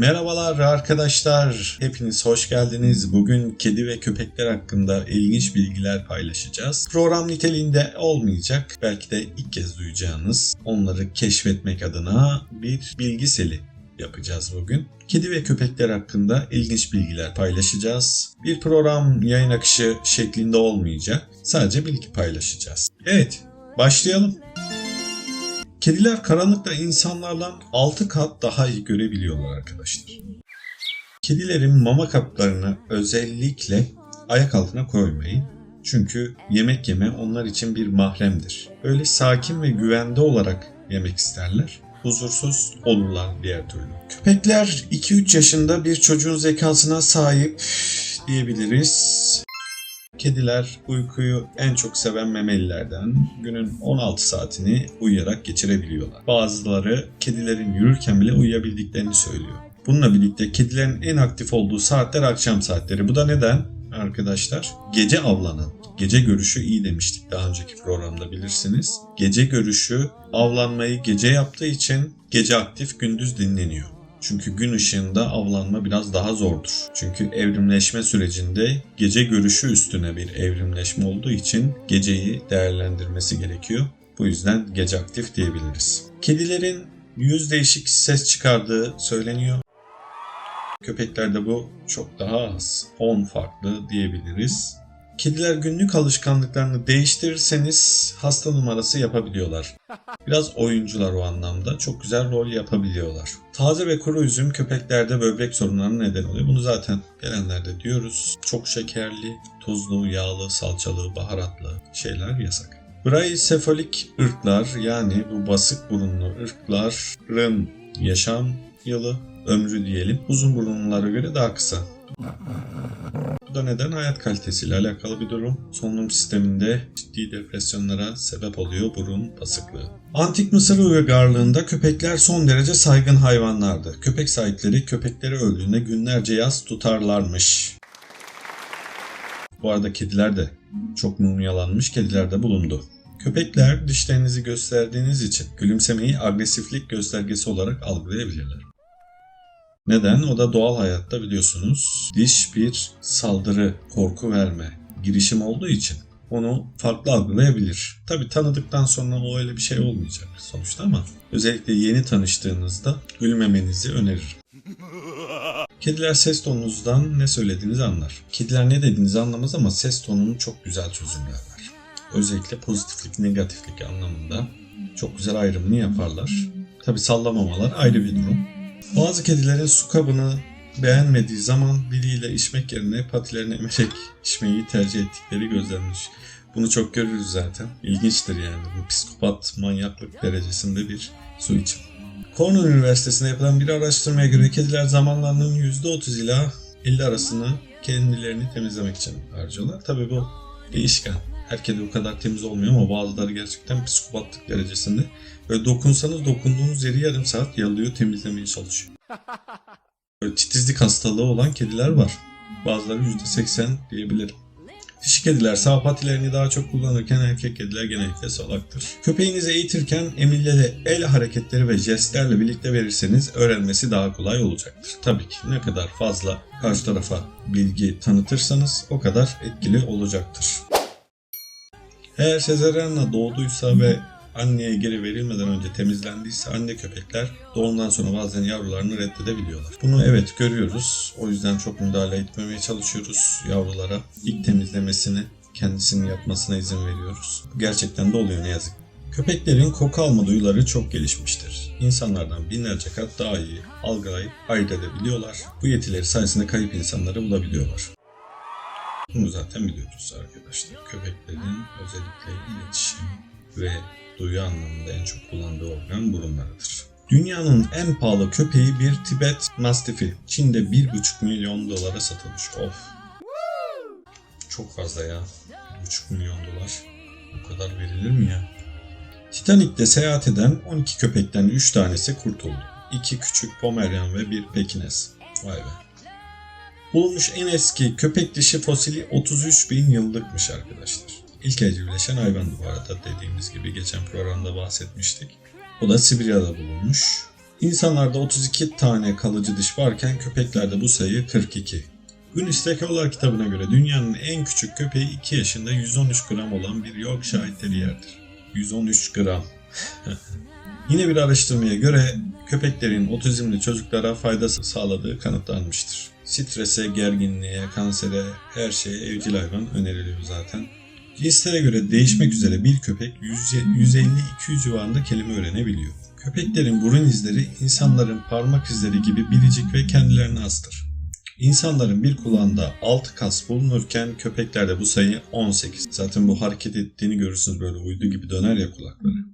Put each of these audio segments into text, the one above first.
Merhabalar arkadaşlar. Hepiniz hoş geldiniz. Bugün kedi ve köpekler hakkında ilginç bilgiler paylaşacağız. Program niteliğinde olmayacak. Belki de ilk kez duyacağınız onları keşfetmek adına bir bilgi seli yapacağız bugün. Kedi ve köpekler hakkında ilginç bilgiler paylaşacağız. Bir program yayın akışı şeklinde olmayacak. Sadece bilgi paylaşacağız. Evet, başlayalım. Kediler karanlıkta insanlardan 6 kat daha iyi görebiliyorlar arkadaşlar. Kedilerin mama kaplarını özellikle ayak altına koymayın. Çünkü yemek yeme onlar için bir mahremdir. Öyle sakin ve güvende olarak yemek isterler. Huzursuz olurlar diğer türlü. Köpekler 2-3 yaşında bir çocuğun zekasına sahip diyebiliriz. Kediler uykuyu en çok seven memelilerden günün 16 saatini uyuyarak geçirebiliyorlar. Bazıları kedilerin yürürken bile uyuyabildiklerini söylüyor. Bununla birlikte kedilerin en aktif olduğu saatler akşam saatleri. Bu da neden arkadaşlar? Gece avlanan, gece görüşü iyi demiştik daha önceki programda bilirsiniz. Gece görüşü avlanmayı gece yaptığı için gece aktif gündüz dinleniyor. Çünkü gün ışığında avlanma biraz daha zordur. Çünkü evrimleşme sürecinde gece görüşü üstüne bir evrimleşme olduğu için geceyi değerlendirmesi gerekiyor. Bu yüzden gece aktif diyebiliriz. Kedilerin yüz değişik ses çıkardığı söyleniyor. Köpeklerde bu çok daha az. 10 farklı diyebiliriz. Kediler günlük alışkanlıklarını değiştirirseniz hasta numarası yapabiliyorlar. Biraz oyuncular o anlamda. Çok güzel rol yapabiliyorlar. Taze ve kuru üzüm köpeklerde böbrek sorunlarına neden oluyor. Bunu zaten gelenlerde diyoruz. Çok şekerli, tuzlu, yağlı, salçalı, baharatlı şeyler yasak. Braisefolik ırklar yani bu basık burunlu ırkların yaşam yılı, ömrü diyelim uzun burunlulara göre daha kısa. Bu da neden hayat kalitesiyle alakalı bir durum. Solunum sisteminde ciddi depresyonlara sebep oluyor burun basıklığı. Antik Mısır uygarlığında köpekler son derece saygın hayvanlardı. Köpek sahipleri köpekleri öldüğünde günlerce yas tutarlarmış. Bu arada kediler de çok mumyalanmış kediler de bulundu. Köpekler dişlerinizi gösterdiğiniz için gülümsemeyi agresiflik göstergesi olarak algılayabilirler. Neden? O da doğal hayatta biliyorsunuz diş bir saldırı, korku verme girişim olduğu için onu farklı algılayabilir. Tabi tanıdıktan sonra o öyle bir şey olmayacak sonuçta ama özellikle yeni tanıştığınızda gülmemenizi öneririm. Kediler ses tonunuzdan ne söylediğinizi anlar. Kediler ne dediğinizi anlamaz ama ses tonunu çok güzel çözümlerler. Özellikle pozitiflik, negatiflik anlamında çok güzel ayrımını yaparlar. Tabi sallamamalar ayrı bir durum. Bazı kedilerin su kabını beğenmediği zaman diliyle içmek yerine patilerini emerek içmeyi tercih ettikleri gözlenmiş. Bunu çok görürüz zaten. İlginçtir yani. Bu psikopat manyaklık derecesinde bir su içim. Cornell Üniversitesi'nde yapılan bir araştırmaya göre kediler zamanlarının %30 ila 50 arasını kendilerini temizlemek için harcıyorlar. Tabii bu değişken. Her kedi o kadar temiz olmuyor ama bazıları gerçekten psikopatlık derecesinde. Böyle dokunsanız dokunduğunuz yeri yarım saat yalıyor temizlemeye çalışıyor. Böyle titizlik hastalığı olan kediler var. Bazıları %80 diyebilirim. Dişi kediler sağ patilerini daha çok kullanırken erkek kediler genellikle salaktır. Köpeğinizi eğitirken emirleri el hareketleri ve jestlerle birlikte verirseniz öğrenmesi daha kolay olacaktır. Tabii ki ne kadar fazla karşı tarafa bilgi tanıtırsanız o kadar etkili olacaktır. Eğer sezaryenle doğduysa ve anneye geri verilmeden önce temizlendiyse anne köpekler doğumdan sonra bazen yavrularını reddedebiliyorlar. Bunu evet görüyoruz. O yüzden çok müdahale etmemeye çalışıyoruz yavrulara. İlk temizlemesini kendisinin yapmasına izin veriyoruz. Gerçekten de oluyor ne yazık. Köpeklerin koku alma duyuları çok gelişmiştir. İnsanlardan binlerce kat daha iyi algılayıp ayırt edebiliyorlar. Bu yetileri sayesinde kayıp insanları bulabiliyorlar. Bunu zaten biliyoruz arkadaşlar. Köpeklerin özellikle iletişim ve duyu anlamında en çok kullandığı organ burunlarıdır. Dünyanın en pahalı köpeği bir Tibet Mastifi. Çin'de 1,5 milyon dolara satılmış. Of. Çok fazla ya. 1,5 milyon dolar. Bu kadar verilir mi ya? Titanik'te seyahat eden 12 köpekten 3 tanesi kurtuldu. 2 küçük Pomeryan ve bir Pekines. Vay be. Bulunmuş en eski köpek dişi fosili 33 bin yıllıkmış arkadaşlar. İlk evcilleşen hayvandı bu arada dediğimiz gibi geçen programda bahsetmiştik. O da Sibirya'da bulunmuş. İnsanlarda 32 tane kalıcı diş varken köpeklerde bu sayı 42. Guinness Rekorlar kitabına göre dünyanın en küçük köpeği 2 yaşında 113 gram olan bir Yorkshire Terrier'dir. 113 gram. Yine bir araştırmaya göre köpeklerin otizmli çocuklara fayda sağladığı kanıtlanmıştır. Strese, gerginliğe, kansere, her şeye evcil hayvan öneriliyor zaten. Cinslere göre değişmek üzere bir köpek 150-200 civarında kelime öğrenebiliyor. Köpeklerin burun izleri insanların parmak izleri gibi biricik ve kendilerine hastır. İnsanların bir kulağında 6 kas bulunurken köpeklerde bu sayı 18. Zaten bu hareket ettiğini görürsünüz böyle uydu gibi döner ya kulakları.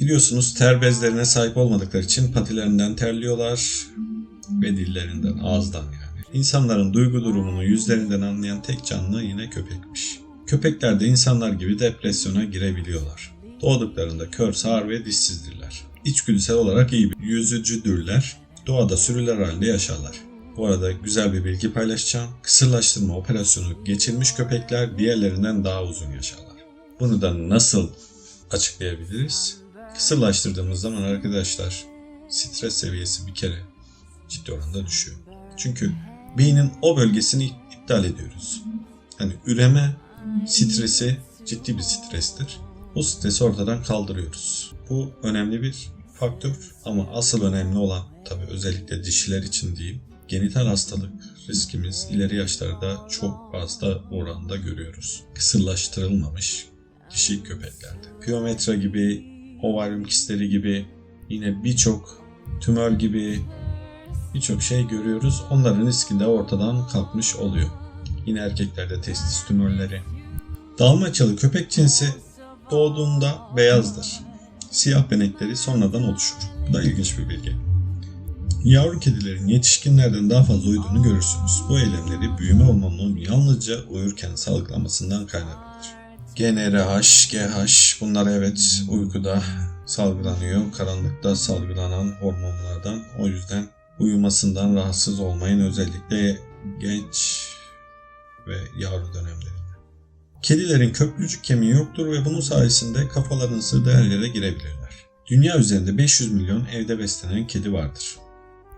Biliyorsunuz ter bezlerine sahip olmadıkları için patilerinden terliyorlar ve dillerinden, ağızdan yani. İnsanların duygu durumunu yüzlerinden anlayan tek canlı yine köpekmiş. Köpekler de insanlar gibi depresyona girebiliyorlar. Doğduklarında kör, sağır ve dişsizdirler. İçgüdüsel olarak iyi bir yüzücüdürler. Doğada sürüler halinde yaşarlar. Bu arada güzel bir bilgi paylaşacağım. Kısırlaştırma operasyonu geçirmiş köpekler diğerlerinden daha uzun yaşarlar. Bunu da nasıl açıklayabiliriz? Kısırlaştırdığımız zaman arkadaşlar stres seviyesi bir kere ciddi oranda düşüyor. Çünkü beynin o bölgesini iptal ediyoruz. Hani üreme stresi ciddi bir strestir. O stresi ortadan kaldırıyoruz. Bu önemli bir faktör ama asıl önemli olan tabii özellikle dişiler için diyeyim genital hastalık riskimiz ileri yaşlarda çok fazla oranda görüyoruz. Kısırlaştırılmamış dişi köpeklerde. Piyometra gibi, ovaryum kistleri gibi yine birçok tümör gibi birçok şey görüyoruz. Onların riski de ortadan kalkmış oluyor. Yine erkeklerde testis tümörleri. Dalmaçyalı köpek cinsi doğduğunda beyazdır. Siyah benekleri sonradan oluşur. Bu da ilginç bir bilgi. Yavru kedilerin yetişkinlerden daha fazla uyuduğunu görürsünüz. Bu eylemleri büyüme hormonunun yalnızca uyurken salgılamasından kaynaklanır. GnRH, GH bunlar evet uykuda salgılanıyor. Karanlıkta salgılanan hormonlardan. O yüzden uyumasından rahatsız olmayın özellikle genç ve yavru dönemlerinde. Kedilerin köprücük kemiği yoktur ve bunun sayesinde kafalarını sığdığı her yere girebilirler. Dünya üzerinde 500 milyon evde beslenen kedi vardır.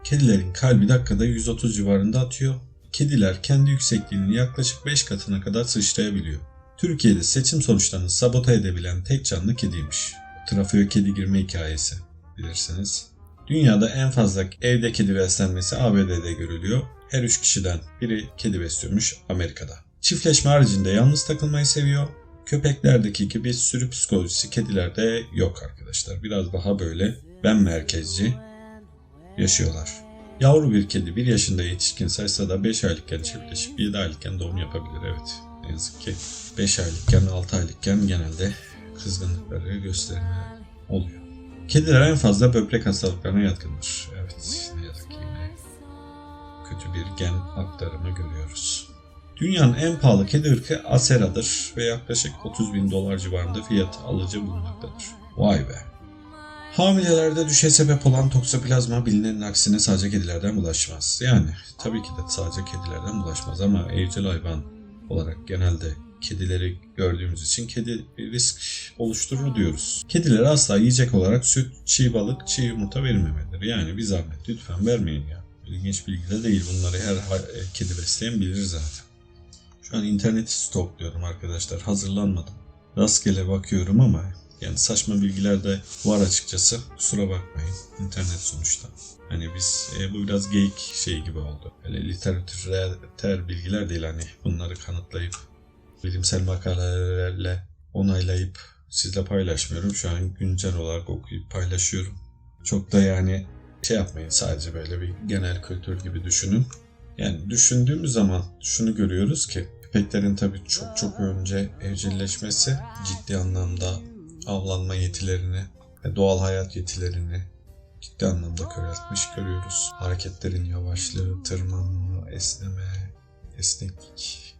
Kedilerin kalbi dakikada 130 civarında atıyor. Kediler kendi yüksekliğinin yaklaşık 5 katına kadar sıçrayabiliyor. Türkiye'de seçim sonuçlarını sabote edebilen tek canlı kediymiş. Trafiğe kedi girme hikayesi bilirsiniz. Dünyada en fazla evde kedi beslenmesi ABD'de görülüyor. Her 3 kişiden biri kedi besliyormuş Amerika'da. Çiftleşme haricinde yalnız takılmayı seviyor. Köpeklerdeki gibi sürü psikolojisi kedilerde yok arkadaşlar. Biraz daha böyle ben merkezci yaşıyorlar. Yavru bir kedi 1 yaşında yetişkin sayısa da 5 aylıkken çiftleşip 7 aylıkken doğum yapabilir evet. Ne yazık ki 5 aylıkken 6 aylıkken genelde kızgınlıkları gösterme oluyor. Kediler en fazla böbrek hastalıklarına yatkındır. Evet ne yazık ki yine kötü bir gen aktarımı görüyoruz. Dünyanın en pahalı kedi ırkı Asera'dır ve yaklaşık 30 bin dolar civarında fiyat alıcı bulunmaktadır. Vay be. Hamilelerde düşe sebep olan toksoplazma bilinenin aksine sadece kedilerden bulaşmaz. Yani tabii ki de sadece kedilerden bulaşmaz ama evcil hayvan olarak genelde kedileri gördüğümüz için kedi risk oluşturur diyoruz. Kedilere asla yiyecek olarak süt, çiğ balık, çiğ yumurta verilmemelidir. Yani bir zahmet lütfen vermeyin ya. İlginç bilgi de değil. Bunları her kedi besleyen bilir zaten. Şu an interneti stokluyorum arkadaşlar. Hazırlanmadım. Rastgele bakıyorum ama yani saçma bilgiler de var açıkçası. Kusura bakmayın. İnternet sonuçta. Hani biz e, bu biraz geyik şey gibi oldu. Böyle literatür bilgiler değil hani bunları kanıtlayıp bilimsel makalelerle onaylayıp sizle paylaşmıyorum. Şu an güncel olarak okuyup paylaşıyorum. Çok da yani şey yapmayın sadece böyle bir genel kültür gibi düşünün. Yani düşündüğümüz zaman şunu görüyoruz ki köpeklerin tabii çok çok önce evcilleşmesi ciddi anlamda avlanma yetilerini ve doğal hayat yetilerini ciddi anlamda köreltmiş görüyoruz. Hareketlerin yavaşlığı, tırmanma, esneme, esneklik,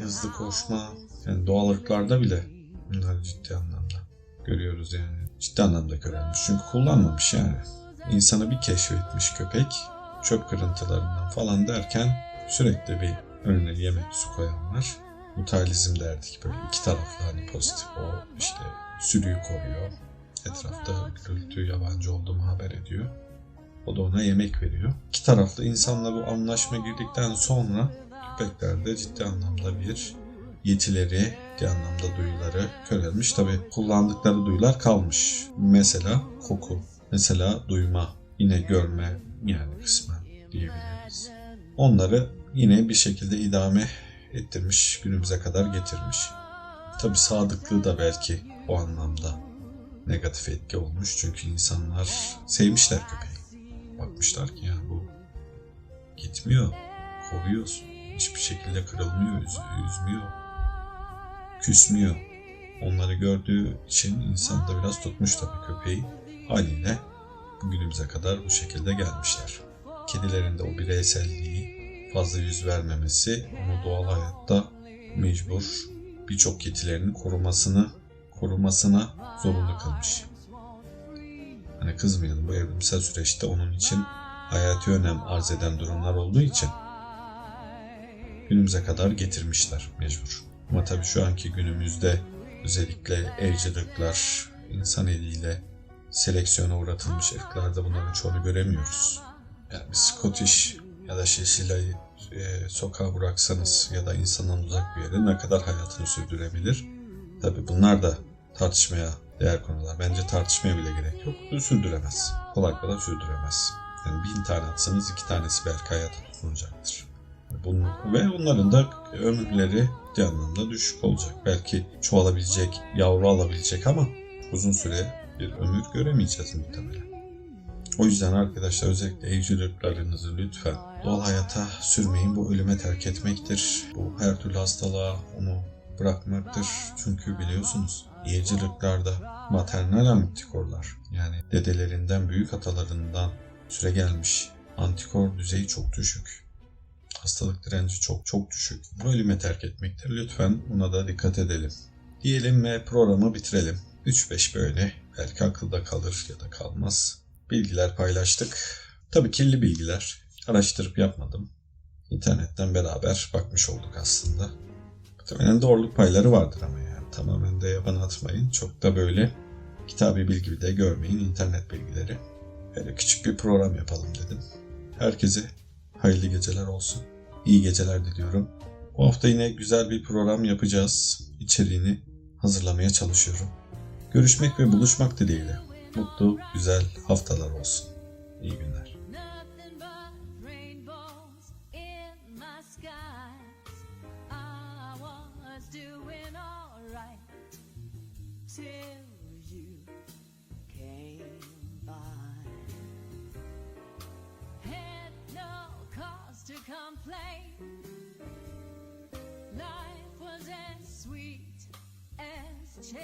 hızlı koşma, yani doğal ırklarda bile bunları ciddi anlamda görüyoruz yani. Ciddi anlamda körelmiş çünkü kullanmamış yani. İnsanı bir keşfetmiş köpek, çöp kırıntılarından falan derken sürekli bir önüne yemek su koyanlar mutualizm derdik böyle iki taraflı hani pozitif o işte sürüyü koruyor. Etrafta gürültü yabancı olduğumu haber ediyor. O da ona yemek veriyor. İki taraflı insanla bu anlaşma girdikten sonra köpeklerde ciddi anlamda bir yetileri, ciddi anlamda duyuları körelmiş. Tabi kullandıkları duyular kalmış. Mesela koku, mesela duyma, yine görme yani kısmen diyebiliriz. Onları yine bir şekilde idame ettirmiş, günümüze kadar getirmiş. Tabi sadıklığı da belki o anlamda negatif etki olmuş. Çünkü insanlar sevmişler köpeği. Bakmışlar ki ya bu gitmiyor, koruyoruz. Hiçbir şekilde kırılmıyor, üz- üzmüyor, küsmüyor. Onları gördüğü için insan da biraz tutmuş tabii köpeği. Haliyle bugünümüze kadar bu şekilde gelmişler. Kedilerin de o bireyselliği fazla yüz vermemesi onu doğal hayatta mecbur birçok yetilerini korumasını korumasına zorunlu kılmış. Hani kızmayalım bu evrimsel süreçte onun için hayati önem arz eden durumlar olduğu için günümüze kadar getirmişler mecbur. Ama tabii şu anki günümüzde özellikle evcil ırklar insan eliyle seleksiyona uğratılmış ırklarda bunların çoğunu göremiyoruz. Yani bir Scottish ya da Şeşila'yı e, sokağa bıraksanız ya da insandan uzak bir yere ne kadar hayatını sürdürebilir? Tabii bunlar da tartışmaya değer konular. Bence tartışmaya bile gerek yok. Sürdüremez. Kolay kolay sürdüremez. Yani bin tane atsanız iki tanesi belki hayata tutunacaktır. Bunun, ve onların da ömürleri ciddi anlamda düşük olacak. Belki çoğalabilecek, yavru alabilecek ama uzun süre bir ömür göremeyeceğiz muhtemelen. O yüzden arkadaşlar özellikle evcil ırklarınızı lütfen doğal hayata sürmeyin. Bu ölüme terk etmektir. Bu her türlü hastalığa onu bırakmaktır. Çünkü biliyorsunuz evcil ırklarda maternal antikorlar yani dedelerinden büyük atalarından süre gelmiş antikor düzeyi çok düşük. Hastalık direnci çok çok düşük. Bu ölüme terk etmektir. Lütfen buna da dikkat edelim. Diyelim ve programı bitirelim. 3-5 böyle belki akılda kalır ya da kalmaz. Bilgiler paylaştık. Tabii kirli bilgiler. Araştırıp yapmadım. İnternetten beraber bakmış olduk aslında. Muhtemelen doğruluk payları vardır ama yani tamamen de yaban atmayın. Çok da böyle kitabi bilgi de görmeyin internet bilgileri. Böyle küçük bir program yapalım dedim. Herkese hayırlı geceler olsun. İyi geceler diliyorum. Bu hafta yine güzel bir program yapacağız. İçeriğini hazırlamaya çalışıyorum. Görüşmek ve buluşmak dileğiyle. Mutlu, güzel haftalar olsun. İyi günler. Sweet as cherry.